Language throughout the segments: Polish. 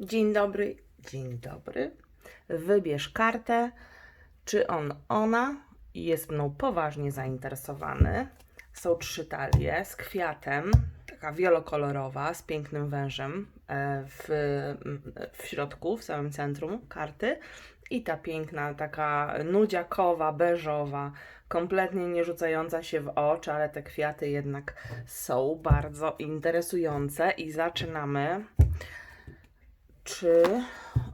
Dzień dobry, dzień dobry. Wybierz kartę, czy on, ona jest mną poważnie zainteresowany. Są trzy talie z kwiatem, taka wielokolorowa, z pięknym wężem e, w, w środku, w samym centrum karty. I ta piękna, taka nudziakowa, beżowa, kompletnie nie rzucająca się w oczy, ale te kwiaty jednak są bardzo interesujące. I zaczynamy czy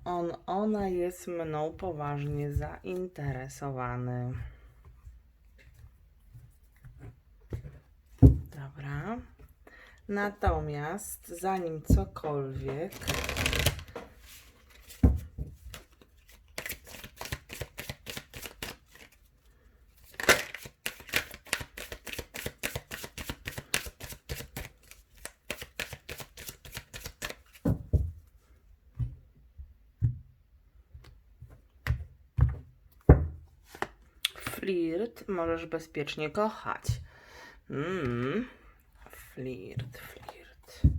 on, ona jest mną poważnie zainteresowany. Dobra. Natomiast zanim cokolwiek. Flirt możesz bezpiecznie kochać. Mm. Flirt, flirt.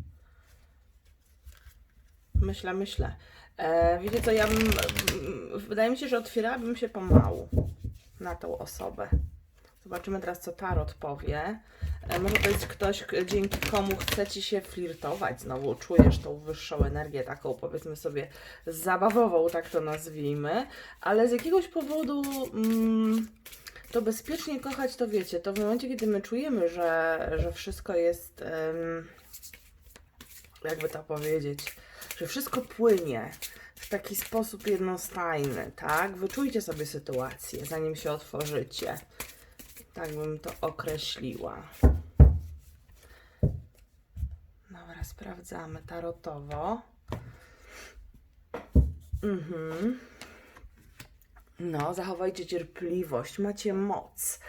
Myślę, myślę. E, wiecie co, ja bym, wydaje mi się, że otwierałabym się pomału na tą osobę. Zobaczymy teraz, co Tarot powie. E, może to jest ktoś, dzięki komu chcecie się flirtować. Znowu czujesz tą wyższą energię, taką powiedzmy sobie zabawową, tak to nazwijmy. Ale z jakiegoś powodu mm, to bezpiecznie kochać, to wiecie, to w momencie, kiedy my czujemy, że, że wszystko jest, em, jakby to powiedzieć, że wszystko płynie w taki sposób jednostajny, tak? Wyczujcie sobie sytuację, zanim się otworzycie. Tak bym to określiła. Dobra, sprawdzamy tarotowo. Mhm. No, zachowajcie cierpliwość, macie moc,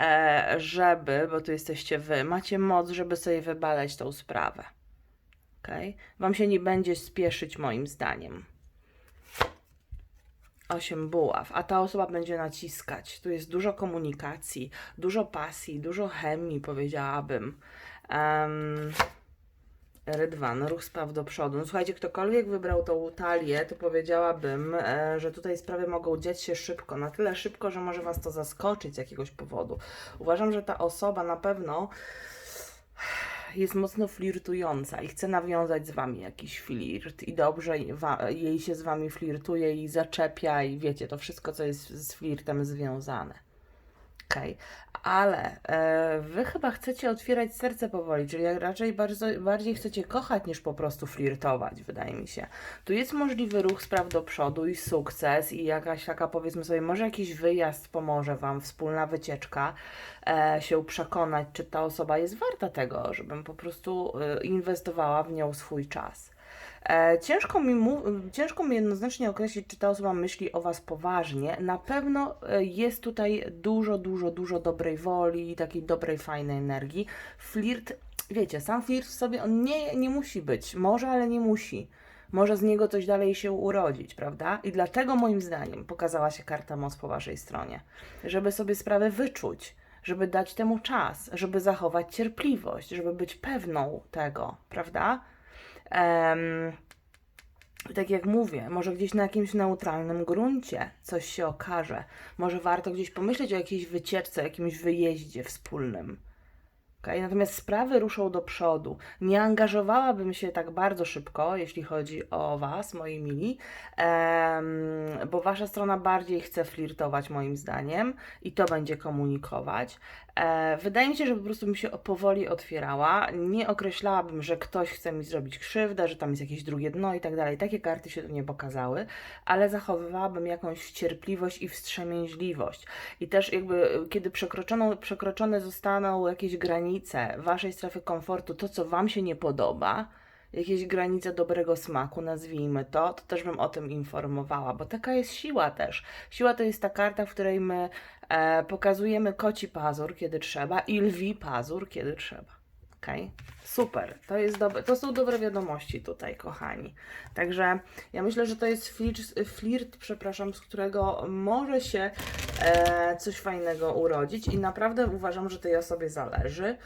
e, żeby, bo tu jesteście wy, macie moc, żeby sobie wybadać tą sprawę. Okay? Wam się nie będzie spieszyć, moim zdaniem. Osiem buław, a ta osoba będzie naciskać. Tu jest dużo komunikacji, dużo pasji, dużo chemii, powiedziałabym. Um, Rydwan, ruch spraw do przodu. No, słuchajcie, ktokolwiek wybrał tą talię, to powiedziałabym, e, że tutaj sprawy mogą dziać się szybko. Na tyle szybko, że może Was to zaskoczyć z jakiegoś powodu. Uważam, że ta osoba na pewno jest mocno flirtująca i chce nawiązać z Wami jakiś flirt i dobrze jej się z Wami flirtuje i zaczepia i wiecie, to wszystko, co jest z flirtem związane. Okej, ale e, wy chyba chcecie otwierać serce powoli, czyli raczej bardzo, bardziej chcecie kochać niż po prostu flirtować, wydaje mi się. Tu jest możliwy ruch spraw do przodu i sukces i jakaś taka powiedzmy sobie, może jakiś wyjazd pomoże wam, wspólna wycieczka, e, się przekonać, czy ta osoba jest warta tego, żebym po prostu e, inwestowała w nią swój czas. E, ciężko, mi ciężko mi jednoznacznie określić, czy ta osoba myśli o Was poważnie. Na pewno e, jest tutaj dużo, dużo, dużo dobrej woli takiej dobrej, fajnej energii. Flirt, wiecie, sam flirt w sobie on nie, nie musi być. Może, ale nie musi. Może z niego coś dalej się urodzić, prawda? I dlatego moim zdaniem pokazała się karta moc po Waszej stronie. Żeby sobie sprawę wyczuć, żeby dać temu czas, żeby zachować cierpliwość, żeby być pewną tego, prawda? Em, tak jak mówię, może gdzieś na jakimś neutralnym gruncie coś się okaże. Może warto gdzieś pomyśleć o jakiejś wycieczce, jakimś wyjeździe wspólnym. Okay? Natomiast sprawy ruszą do przodu. Nie angażowałabym się tak bardzo szybko, jeśli chodzi o Was, moi mili, bo Wasza strona bardziej chce flirtować, moim zdaniem, i to będzie komunikować. E, wydaje mi się, że po prostu bym się powoli otwierała. Nie określałabym, że ktoś chce mi zrobić krzywdę, że tam jest jakieś drugie dno i tak dalej. Takie karty się tu nie pokazały, ale zachowywałabym jakąś cierpliwość i wstrzemięźliwość. I też jakby, y, kiedy przekroczone zostaną jakieś granice Waszej strefy komfortu, to co Wam się nie podoba, jakieś granice dobrego smaku, nazwijmy to, to też bym o tym informowała, bo taka jest siła też. Siła to jest ta karta, w której my e, pokazujemy koci pazur, kiedy trzeba i lwi pazur, kiedy trzeba. Okej? Super, to, jest dobre, to są dobre wiadomości tutaj, kochani. Także ja myślę, że to jest flirt, flirt przepraszam, z którego może się e, coś fajnego urodzić i naprawdę uważam, że tej osobie zależy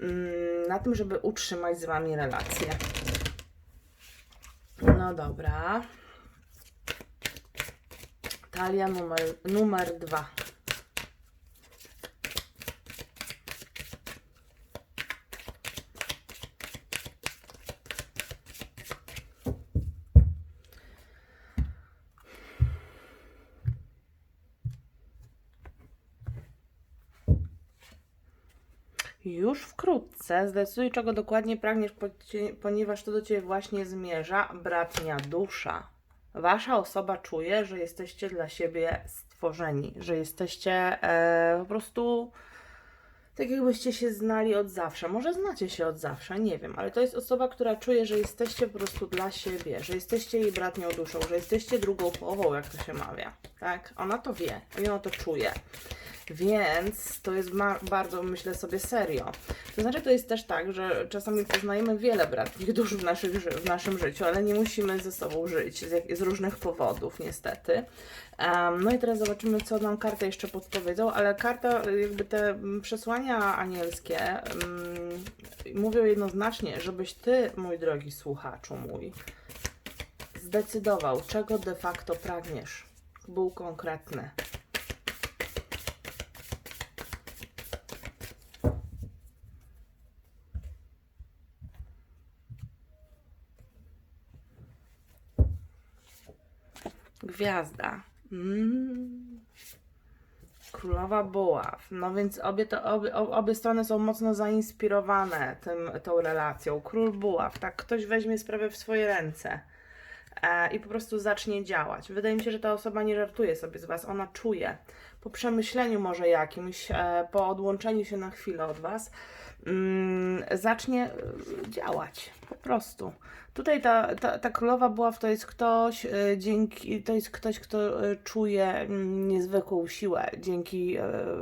mm, na tym, żeby utrzymać z Wami relację. No dobra. Talia numer, numer dwa. Już wkrótce zdecyduj, czego dokładnie pragniesz, ponieważ to do Ciebie właśnie zmierza bratnia dusza. Wasza osoba czuje, że jesteście dla siebie stworzeni, że jesteście e, po prostu tak jakbyście się znali od zawsze. Może znacie się od zawsze, nie wiem, ale to jest osoba, która czuje, że jesteście po prostu dla siebie, że jesteście jej bratnią duszą, że jesteście drugą połową, jak to się mawia. Tak? Ona to wie i ona to czuje. Więc to jest bardzo, myślę sobie, serio. To znaczy, to jest też tak, że czasami poznajemy wiele bratnich dusz w, naszych, w naszym życiu, ale nie musimy ze sobą żyć z, jak- z różnych powodów, niestety. Em, no i teraz zobaczymy, co nam karta jeszcze podpowiedzą, ale karta, jakby te przesłania anielskie mm, mówią jednoznacznie, żebyś ty, mój drogi słuchaczu mój, zdecydował, czego de facto pragniesz. Był konkretny. Gwiazda. Mm. Królowa Buław. No więc obie, to, obie, obie strony są mocno zainspirowane tym, tą relacją. Król Buław, tak ktoś weźmie sprawę w swoje ręce e, i po prostu zacznie działać. Wydaje mi się, że ta osoba nie żartuje sobie z Was, ona czuje. Po przemyśleniu może jakimś, e, po odłączeniu się na chwilę od Was, mm, zacznie e, działać. Po prostu. Tutaj ta, ta, ta królowa buław to jest ktoś, e, dzięki, to jest ktoś, kto czuje mm, niezwykłą siłę dzięki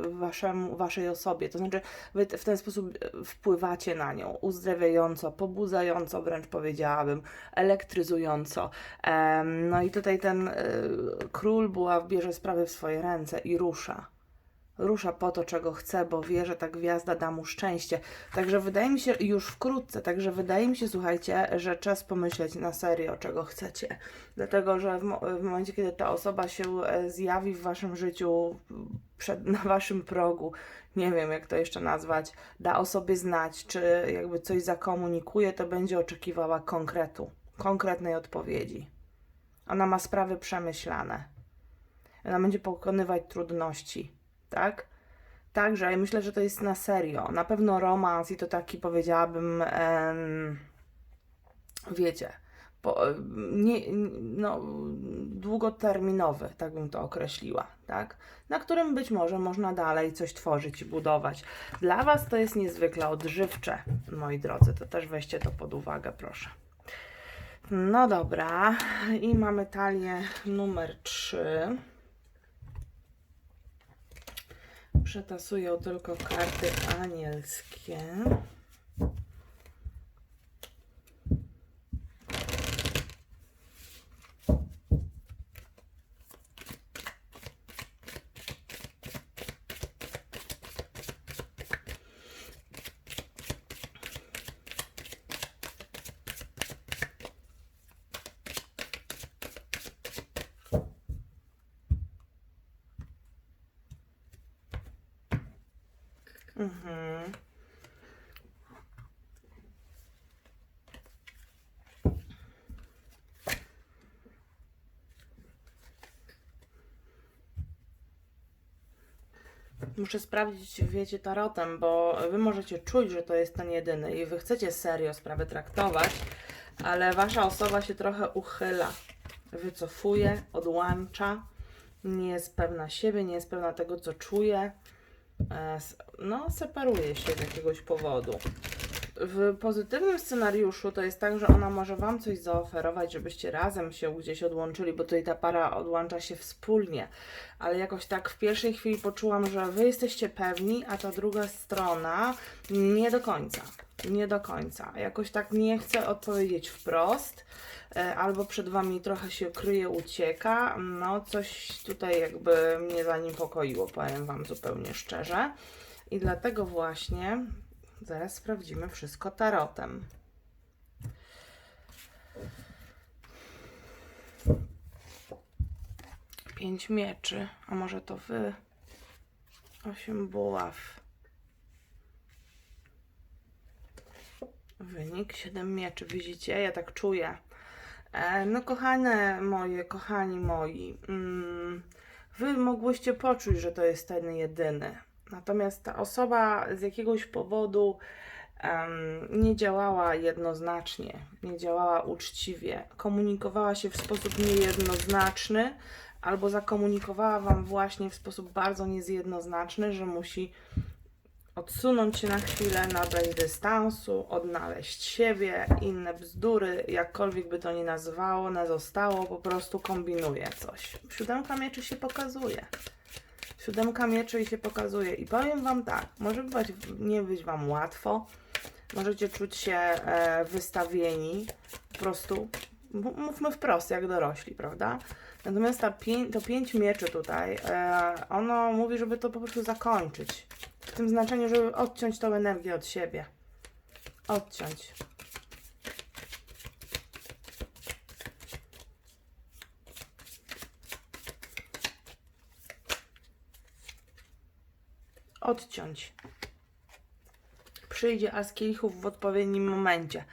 waszemu, waszej osobie. To znaczy, wy w ten sposób wpływacie na nią uzdrawiająco, pobudzająco, wręcz powiedziałabym, elektryzująco. No i tutaj ten król buław bierze sprawy w swoje ręce i rusza rusza po to, czego chce, bo wie, że ta gwiazda da mu szczęście. Także wydaje mi się, już wkrótce, także wydaje mi się, słuchajcie, że czas pomyśleć na serio, czego chcecie. Dlatego, że w, mo- w momencie, kiedy ta osoba się e, zjawi w waszym życiu, przed, na waszym progu, nie wiem jak to jeszcze nazwać, da o sobie znać, czy jakby coś zakomunikuje, to będzie oczekiwała konkretu, konkretnej odpowiedzi. Ona ma sprawy przemyślane. Ona będzie pokonywać trudności tak? Także myślę, że to jest na serio. Na pewno romans i to taki powiedziałabym, em, wiecie, po, nie, no, długoterminowy, tak bym to określiła, tak? Na którym być może można dalej coś tworzyć i budować. Dla Was to jest niezwykle odżywcze, moi drodzy, to też weźcie to pod uwagę, proszę. No dobra, i mamy talię numer 3. Przetasuję tylko karty anielskie. Mhm. Muszę sprawdzić, wiecie, tarotem, bo wy możecie czuć, że to jest ten jedyny i wy chcecie serio sprawę traktować, ale wasza osoba się trochę uchyla, wycofuje, odłącza, nie jest pewna siebie, nie jest pewna tego, co czuje, no, separuje się z jakiegoś powodu. W pozytywnym scenariuszu to jest tak, że ona może Wam coś zaoferować, żebyście razem się gdzieś odłączyli, bo tutaj ta para odłącza się wspólnie, ale jakoś tak w pierwszej chwili poczułam, że Wy jesteście pewni, a ta druga strona nie do końca. Nie do końca. Jakoś tak nie chce odpowiedzieć wprost, e, albo przed Wami trochę się kryje, ucieka. No, coś tutaj jakby mnie zaniepokoiło, powiem Wam zupełnie szczerze. I dlatego właśnie Zaraz sprawdzimy wszystko tarotem. Pięć mieczy, a może to wy? Osiem buław. Wynik siedem mieczy, widzicie? Ja tak czuję. E, no kochane moje, kochani moi, mm, wy mogłyście poczuć, że to jest ten jedyny. Natomiast ta osoba z jakiegoś powodu em, nie działała jednoznacznie, nie działała uczciwie, komunikowała się w sposób niejednoznaczny, albo zakomunikowała Wam właśnie w sposób bardzo niezjednoznaczny, że musi odsunąć się na chwilę, nabrać dystansu, odnaleźć siebie, inne bzdury, jakkolwiek by to nie nazywało, nie zostało, po prostu kombinuje coś. Siódemka mieczy się pokazuje. Siódemka mieczy i się pokazuje. I powiem Wam tak, może być, nie być Wam łatwo, możecie czuć się e, wystawieni, po prostu mówmy wprost, jak dorośli, prawda? Natomiast ta pię- to pięć mieczy tutaj, e, ono mówi, żeby to po prostu zakończyć. W tym znaczeniu, żeby odciąć tą energię od siebie. Odciąć. Odciąć. Przyjdzie as kielichów w odpowiednim momencie.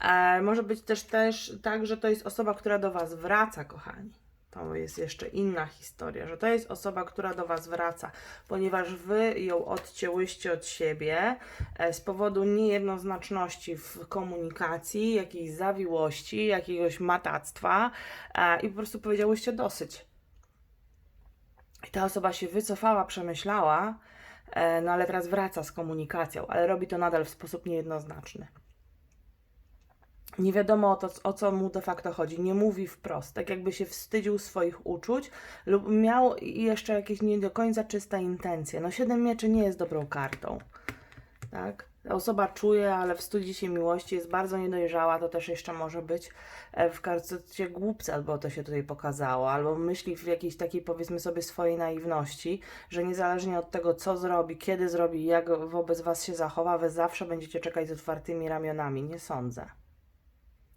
E, może być też, też tak, że to jest osoba, która do Was wraca, kochani. To jest jeszcze inna historia, że to jest osoba, która do Was wraca, ponieważ Wy ją odcięłyście od siebie e, z powodu niejednoznaczności w komunikacji, jakiejś zawiłości, jakiegoś matactwa e, i po prostu powiedziałyście dosyć. I ta osoba się wycofała, przemyślała, no ale teraz wraca z komunikacją, ale robi to nadal w sposób niejednoznaczny. Nie wiadomo o, to, o co mu de facto chodzi. Nie mówi wprost, tak jakby się wstydził swoich uczuć lub miał jeszcze jakieś nie do końca czyste intencje. No, siedem mieczy nie jest dobrą kartą. Tak? Osoba czuje, ale wstydzi się miłości, jest bardzo niedojrzała, to też jeszcze może być e, w karcie głupca, albo to się tutaj pokazało, albo myśli w jakiejś takiej, powiedzmy sobie, swojej naiwności, że niezależnie od tego, co zrobi, kiedy zrobi, jak wobec Was się zachowa, Wy zawsze będziecie czekać z otwartymi ramionami. Nie sądzę.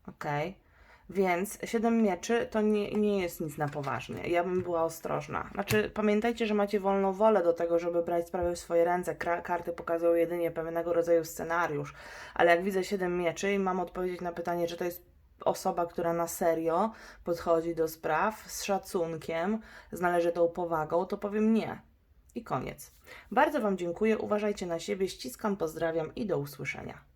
Okej. Więc siedem mieczy to nie, nie jest nic na poważnie. Ja bym była ostrożna. Znaczy, pamiętajcie, że macie wolną wolę do tego, żeby brać sprawy w swoje ręce. Kra- karty pokazują jedynie pewnego rodzaju scenariusz. Ale jak widzę siedem mieczy i mam odpowiedzieć na pytanie, czy to jest osoba, która na serio podchodzi do spraw z szacunkiem, z należytą powagą, to powiem nie. I koniec. Bardzo Wam dziękuję. Uważajcie na siebie. Ściskam, pozdrawiam i do usłyszenia.